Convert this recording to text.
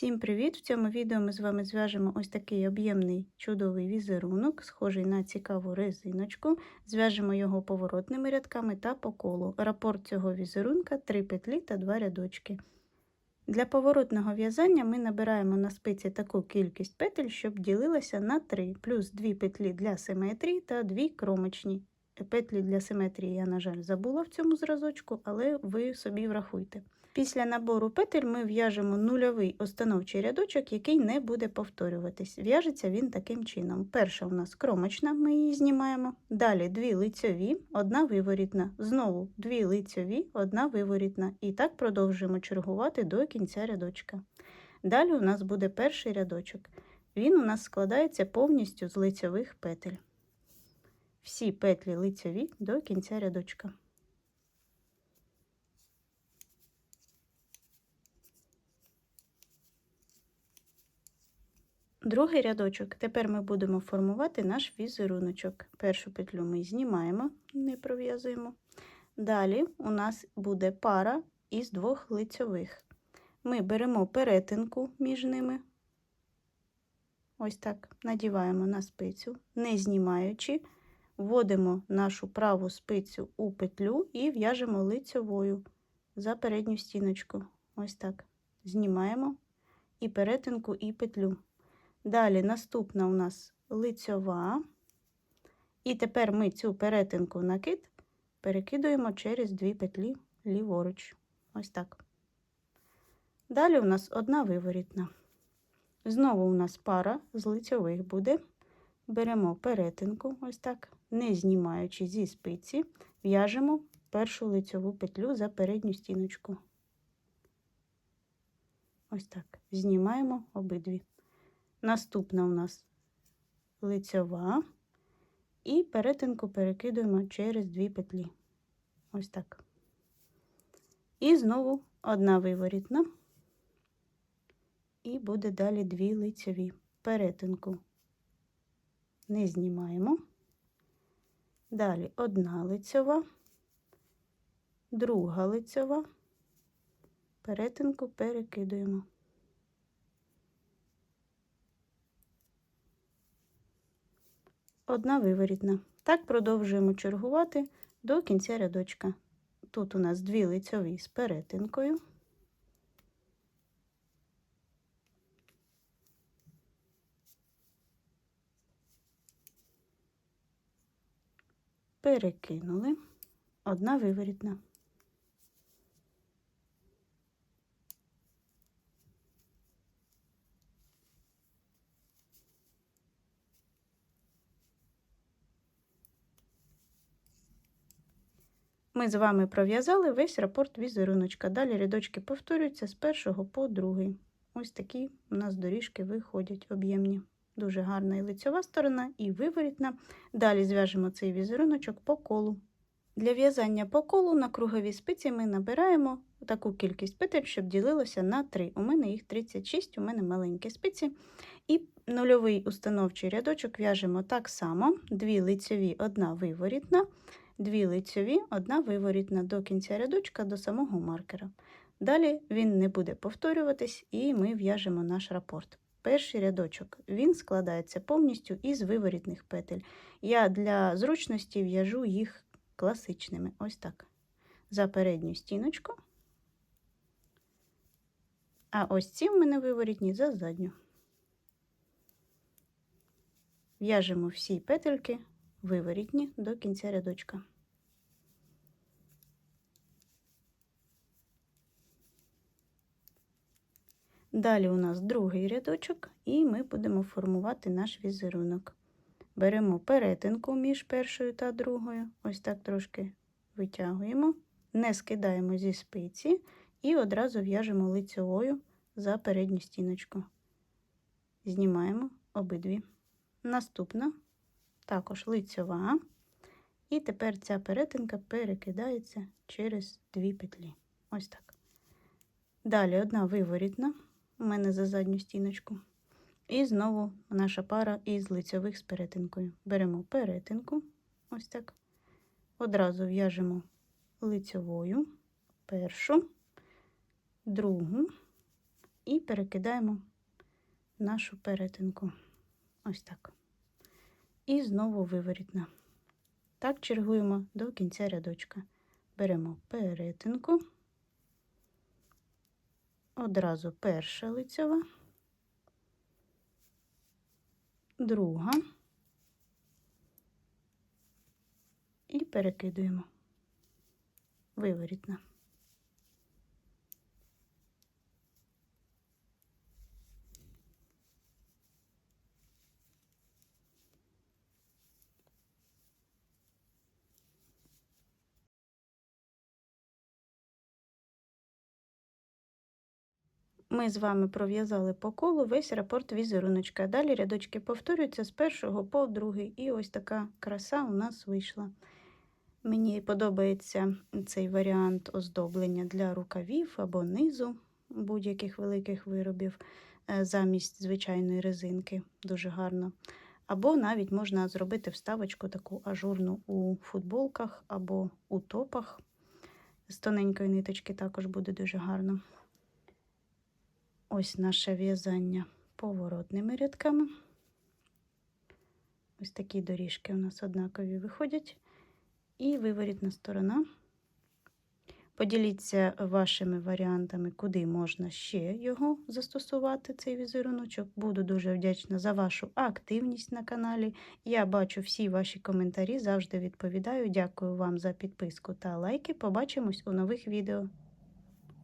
Всім привіт! В цьому відео ми з вами зв'яжемо ось такий об'ємний чудовий візерунок, схожий на цікаву резиночку. Зв'яжемо його поворотними рядками та по колу. Рапорт цього візерунка 3 петлі та 2 рядочки. Для поворотного в'язання ми набираємо на спиці таку кількість петель, щоб ділилася на 3, плюс 2 петлі для симетрії та 2 кромочні. Петлі для симетрії я, на жаль, забула в цьому зразочку, але ви собі врахуйте. Після набору петель ми в'яжемо нульовий остановчий рядочок, який не буде повторюватись. В'яжеться він таким чином. Перша у нас кромочна, ми її знімаємо. Далі дві лицьові, одна виворітна. Знову дві лицьові, одна виворітна. І так продовжуємо чергувати до кінця рядочка. Далі у нас буде перший рядочок. Він у нас складається повністю з лицьових петель. Всі петлі лицьові до кінця рядочка. Другий рядочок. Тепер ми будемо формувати наш візеруночок. Першу петлю ми знімаємо, не пров'язуємо. Далі у нас буде пара із двох лицьових. Ми беремо перетинку між ними, ось так, надіваємо на спицю, не знімаючи, вводимо нашу праву спицю у петлю і в'яжемо лицьовою за передню стіночку. Ось так. Знімаємо і перетинку, і петлю. Далі наступна у нас лицьова. І тепер ми цю перетинку накид перекидуємо через дві петлі ліворуч. Ось так. Далі у нас одна виворітна. Знову у нас пара з лицьових буде. Беремо перетинку, ось так, не знімаючи зі спиці, в'яжемо першу лицьову петлю за передню стіночку. Ось так. Знімаємо обидві. Наступна у нас лицьова і перетинку перекидуємо через дві петлі. Ось так. І знову одна виворітна, і буде далі дві лицьові. Перетинку не знімаємо. Далі одна лицьова, друга лицьова, перетинку перекидуємо. Одна виворітна. Так продовжуємо чергувати до кінця рядочка. Тут у нас дві лицьові з перетинкою. Перекинули одна виворітна. Ми з вами пров'язали весь рапорт візеруночка. Далі рядочки повторюються з першого по другий. Ось такі у нас доріжки виходять об'ємні. Дуже гарна і лицьова сторона, і виворітна. Далі зв'яжемо цей візеруночок по колу. Для в'язання по колу на круговій спиці ми набираємо таку кількість петель, щоб ділилося на 3. У мене їх 36, у мене маленькі спиці. І нульовий установчий рядочок в'яжемо так само: дві лицьові, одна виворітна дві лицьові, одна виворітна до кінця рядочка до самого маркера. Далі він не буде повторюватись, і ми в'яжемо наш рапорт. Перший рядочок він складається повністю із виворітних петель. Я для зручності в'яжу їх класичними. Ось так. За передню стіночку. А ось ці в мене виворітні за задню. В'яжемо всі петельки виворітні до кінця рядочка. Далі у нас другий рядочок, і ми будемо формувати наш візерунок. Беремо перетинку між першою та другою, ось так трошки витягуємо, не скидаємо зі спиці і одразу в'яжемо лицевою за передню стіночку. Знімаємо обидві. Наступна також лицьова. І тепер ця перетинка перекидається через дві петлі. Ось так. Далі одна виворітна у мене за задню стіночку. І знову наша пара із лицьових з перетинкою. Беремо перетинку, ось так. Одразу в'яжемо лицьовою першу, другу і перекидаємо нашу перетинку. Ось так. І знову виворітна. Так чергуємо до кінця рядочка. Беремо перетинку, одразу перша лицьова, друга і перекидуємо виворітна. Ми з вами пров'язали по колу весь рапорт візеруночка. Далі рядочки повторюються з першого по другий. І ось така краса у нас вийшла. Мені подобається цей варіант оздоблення для рукавів або низу будь-яких великих виробів е, замість звичайної резинки. Дуже гарно. Або навіть можна зробити вставочку таку ажурну у футболках або у топах. З тоненької ниточки також буде дуже гарно. Ось наше в'язання поворотними рядками. Ось такі доріжки у нас однакові виходять. І виворітна сторона. Поділіться вашими варіантами, куди можна ще його застосувати, цей візеруночок. Буду дуже вдячна за вашу активність на каналі. Я бачу всі ваші коментарі, завжди відповідаю. Дякую вам за підписку та лайки. Побачимось у нових відео.